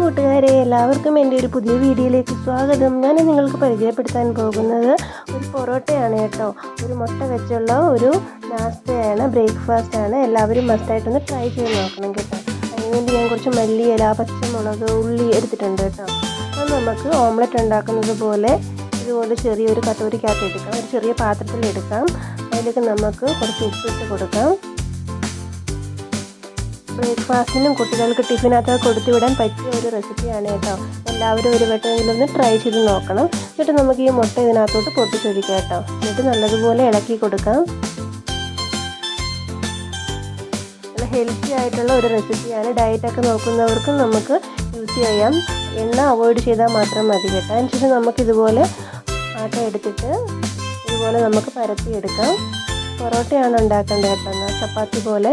കൂട്ടുകാരെ എല്ലാവർക്കും എന്റെ ഒരു പുതിയ വീഡിയോയിലേക്ക് സ്വാഗതം. ഞാൻ നിങ്ങൾക്ക് പരിചയപ്പെടുത്താൻ പോകുന്നത് ഒരു പൊറോട്ടയാണ് കേട്ടോ. ഒരു മുട്ട വെച്ചുള്ള ഒരു നാസ്തയാണ് ആണ്. എല്ലാവരും മസ്റ്റായിട്ടൊന്ന് ട്രൈ ചെയ്ത് നോക്കണം കേട്ടോ. അതിനുവേണ്ടി ഞാൻ കുറച്ച് മല്ലിയില പച്ചമുളക് ഉള്ളി എടുത്തിട്ടുണ്ട് കേട്ടോ. അപ്പോൾ നമുക്ക് ഓംലെറ്റ് ഉണ്ടാക്കുന്നത് പോലെ ഇതുപോലെ ചെറിയൊരു കട്ടോരിക്കകത്ത് എടുക്കാം. ഒരു ചെറിയ പാത്രത്തിൽ എടുക്കാം. അതിലേക്ക് നമുക്ക് കുറച്ച് ഉപ്പിട്ട് കൊടുക്കാം. ബ്രേക്ക്ഫാസ്റ്റിനും കുട്ടികൾക്ക് ടിഫിനകത്ത് കൊടുത്തുവിടാൻ പറ്റിയ ഒരു റെസിപ്പിയാണ് കേട്ടോ. എല്ലാവരും ഒരു വട്ടമെങ്കിലും ഒന്ന് ട്രൈ ചെയ്ത് നോക്കണം. എന്നിട്ട് നമുക്ക് ഈ മുട്ട ഇതിനകത്തോട്ട് പൊട്ടിച്ചൊഴിക്കാം കേട്ടോ. എന്നിട്ട് നല്ലതുപോലെ ഇളക്കി കൊടുക്കാം. നല്ല ഹെൽത്തി ആയിട്ടുള്ള ഒരു റെസിപ്പിയാണ്. ഡയറ്റൊക്കെ നോക്കുന്നവർക്കും നമുക്ക് യൂസ് ചെയ്യാം. എണ്ണ അവോയ്ഡ് ചെയ്താൽ മാത്രം മതി കേട്ടോ. അതിനുശേഷം നമുക്ക് ഇതുപോലെ ആട്ട എടുത്തിട്ട് ഇതുപോലെ നമുക്ക് പരത്തിയെടുക്കാം പൊറോട്ടയാണ് ഉണ്ടാക്കേണ്ടത് കേട്ടോ. ചപ്പാത്തി പോലെ.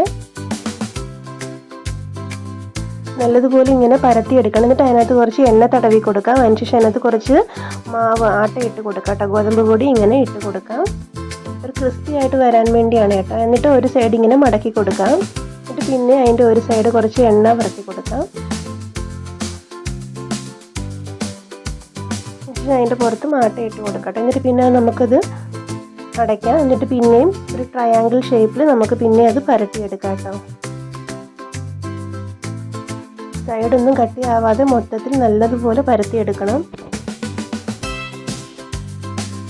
നല്ലതുപോലെ ഇങ്ങനെ പരത്തിയെടുക്കണം എന്നിട്ട് അതിനകത്ത് കുറച്ച് എണ്ണ തടവി കൊടുക്കാം. അതിനുശേഷം അതിനകത്ത് കുറച്ച് മാവ് ആട്ട ഇട്ട് കൊടുക്കാം കേട്ടോ. ഗോതമ്പ് പൊടി ഇങ്ങനെ ഇട്ട് കൊടുക്കാം. ഒരു ക്രിസ്പി ആയിട്ട് വരാൻ വേണ്ടിയാണ് കേട്ടോ. എന്നിട്ട് ഒരു സൈഡ് ഇങ്ങനെ മടക്കി കൊടുക്കാം. എന്നിട്ട് പിന്നെ അതിന്റെ ഒരു സൈഡ് കുറച്ച് എണ്ണ പുരട്ടി കൊടുക്കാം. അതിന്റെ പുറത്ത് മാട്ട ഇട്ട് കൊടുക്കട്ടെ. എന്നിട്ട് പിന്നെ നമുക്കത് അടയ്ക്കാം. എന്നിട്ട് പിന്നെയും ഒരു ട്രയാങ്കിൾ ഷേപ്പിൽ നമുക്ക് പിന്നെ അത് പരട്ടിയെടുക്കാം കേട്ടോ. സൈഡൊന്നും കട്ടിയാവാതെ മൊത്തത്തിൽ നല്ലതുപോലെ പരത്തിയെടുക്കണം.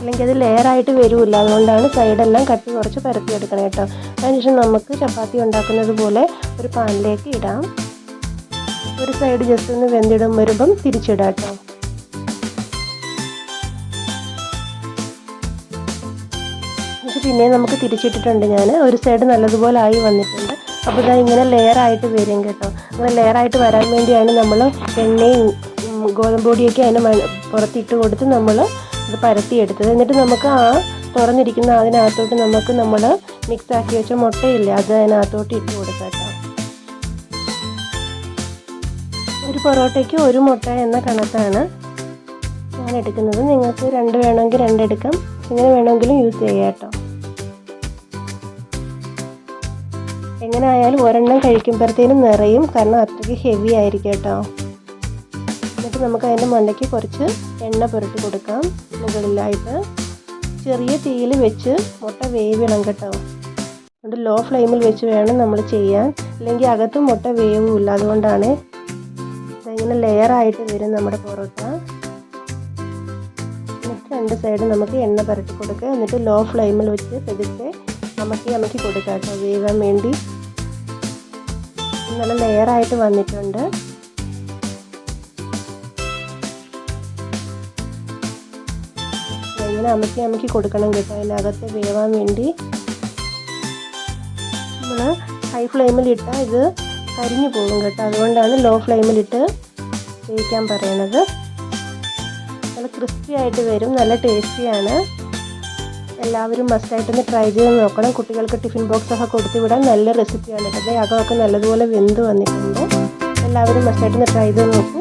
അല്ലെങ്കിൽ അത് ലെയറായിട്ട് വരില്ല. അതുകൊണ്ടാണ് സൈഡെല്ലാം കട്ടി കുറച്ച് പരത്തിയെടുക്കണം കേട്ടോ. അതിനുശേഷം നമുക്ക് ചപ്പാത്തി ഉണ്ടാക്കുന്നത് പോലെ ഒരു പാനിലേക്ക് ഇടാം. ഒരു സൈഡ് ജസ്റ്റ് ഒന്ന് വെന്തിടും വരുമ്പം തിരിച്ചിടാം കേട്ടോ. പിന്നെ നമുക്ക് തിരിച്ചിട്ടിട്ടുണ്ട് ഞാൻ ഒരു സൈഡ് നല്ലതുപോലെ ആയി വന്നിട്ടുണ്ട്. അപ്പോൾ ഇതാ ഇങ്ങനെ ലെയറായിട്ട് വരും കേട്ടോ. അങ്ങനെ ലെയറായിട്ട് വരാൻ വേണ്ടിയാണ് നമ്മൾ എണ്ണയും ഗോതമ്പൊടിയൊക്കെ അതിന് പുറത്തിട്ട് കൊടുത്ത് നമ്മൾ ഇത് പരത്തിയെടുത്തത് എന്നിട്ട് നമുക്ക് ആ തുറന്നിരിക്കുന്ന അതിനകത്തോട്ട് നമുക്ക് നമ്മൾ മിക്സ് ആക്കി വെച്ച മുട്ടയില്ല അത് അതിനകത്തോട്ട് ഇട്ട് കൊടുക്കാം കേട്ടോ. ഒരു പൊറോട്ടയ്ക്ക് ഒരു മുട്ട എന്ന കണക്കാണ് ഞാൻ എടുക്കുന്നത്. നിങ്ങൾക്ക് രണ്ട് വേണമെങ്കിൽ രണ്ടെടുക്കാം ഇങ്ങനെ വേണമെങ്കിലും യൂസ് ചെയ്യാം കേട്ടോ. എങ്ങനെ ആയാലും ഒരെണ്ണം കഴിക്കുമ്പോഴത്തേനും നിറയും. കാരണം അത്രയ്ക്ക് ഹെവി ആയിരിക്കും കേട്ടോ. എന്നിട്ട് നമുക്ക് അതിന്റെ മണ്ടയ്ക്ക് കുറച്ച് എണ്ണ പുരട്ടി കൊടുക്കാം മുകളിലായിട്ട്. ചെറിയ തീയിൽ വെച്ച് മുട്ട വേവിടണം കേട്ടോ. അതുകൊണ്ട് ലോ ഫ്ലെയിമിൽ വെച്ച് വേണം നമ്മൾ ചെയ്യാൻ. അല്ലെങ്കിൽ അകത്തും മുട്ട വേവില്ല അതുകൊണ്ടാണ് ഇങ്ങനെ ലെയറായിട്ട് വരും നമ്മുടെ പൊറോട്ട. എന്നിട്ട് രണ്ട് സൈഡ് നമുക്ക് എണ്ണ പുരട്ടി കൊടുക്കുക. എന്നിട്ട് ലോ ഫ്ലെയിമിൽ വെച്ച് പെതുക്കെ നമുക്ക് അമക്കി കൊടുക്കാം കേട്ടോ. വേവാൻ വേണ്ടി. നല്ല ലെയറായിട്ട് വന്നിട്ടുണ്ട്. ഇങ്ങനെ അമക്കി അമക്കി കൊടുക്കണം കേട്ടോ. അതിനകത്ത് വേവാൻ വേണ്ടി നമ്മൾ ഹൈ ഫ്ലെയിമിലിട്ടാൽ ഇത് കരിഞ്ഞു പോകും കേട്ടോ. അതുകൊണ്ടാണ് ലോ ഫ്ലെയിമിലിട്ട് വേവിക്കാൻ പറയണത്. നല്ല ക്രിസ്പി ആയിട്ട് വരും. നല്ല ടേസ്റ്റിയാണ് എല്ലാവരും മസ്റ്റായിട്ടൊന്ന് ട്രൈ ചെയ്ത് നോക്കണം. കുട്ടികൾക്ക് ടിഫിൻ ബോക്സ് ഒക്കെ കൊടുത്തു വിടാൻ നല്ല റെസിപ്പിയാണ് കേട്ടത് അകമൊക്കെ നല്ലതുപോലെ വെന്ത് വന്നിട്ടുണ്ട്. എല്ലാവരും മസ്റ്റായിട്ടൊന്ന് ട്രൈ ചെയ്ത് നോക്കൂ.